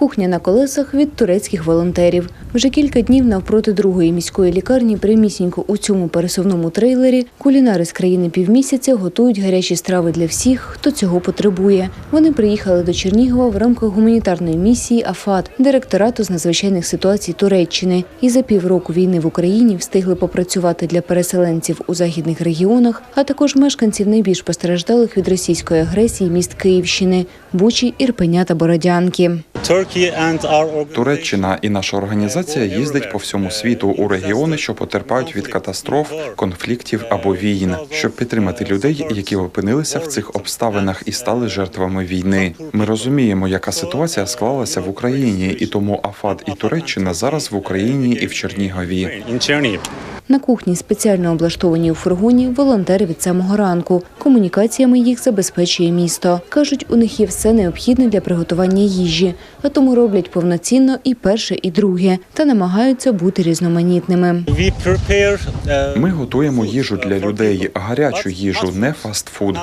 Кухня на колесах від турецьких волонтерів. Вже кілька днів навпроти другої міської лікарні прямісінько у цьому пересувному трейлері кулінари з країни півмісяця готують гарячі страви для всіх, хто цього потребує. Вони приїхали до Чернігова в рамках гуманітарної місії АФАТ, директорату з надзвичайних ситуацій Туреччини. І за півроку війни в Україні встигли попрацювати для переселенців у західних регіонах, а також мешканців найбільш постраждалих від російської агресії міст Київщини, Бучі, Ірпеня та Бородянки. Туреччина і наша організація їздить по всьому світу у регіони, що потерпають від катастроф, конфліктів або війн, щоб підтримати людей, які опинилися в цих обставинах і стали жертвами війни. Ми розуміємо, яка ситуація склалася в Україні, і тому АФАД і Туреччина зараз в Україні і в Чернігові. На кухні, спеціально облаштовані у фургоні, волонтери від самого ранку. Комунікаціями їх забезпечує місто. Кажуть, у них є все необхідне для приготування їжі, а тому роблять повноцінно і перше, і друге, та намагаються бути різноманітними. Ми готуємо їжу для людей, гарячу їжу, не фастфуд.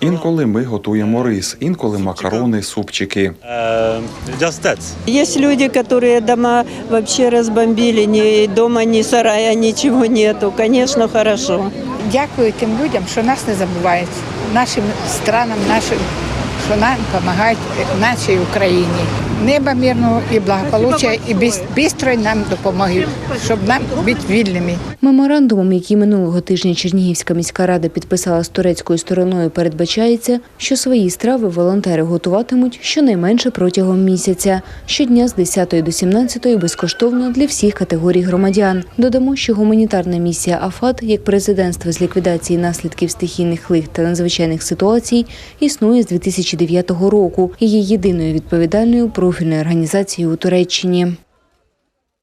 Інколи ми готуємо рис, інколи макарони, супчики. Есть люди, которые дома вообще разбомбили, ни дома, ни сарая, ничего нету. Конечно, хорошо. Дякую тим людям, що нас не забувають, нашим странам, нашим, що нам допомагають нашій Україні. Неба мирного і благополуччя, і бистрої нам допомоги, щоб нам бути вільними. Меморандумом, який минулого тижня Чернігівська міська рада підписала з турецькою стороною, передбачається, що свої страви волонтери готуватимуть щонайменше протягом місяця, щодня з 10 до 17 безкоштовно для всіх категорій громадян. Додамо, що гуманітарна місія АФАТ, як президентство з ліквідації наслідків стихійних лих та надзвичайних ситуацій, існує з 2009 року і є єдиною відповідальною профільною організації у Туреччині.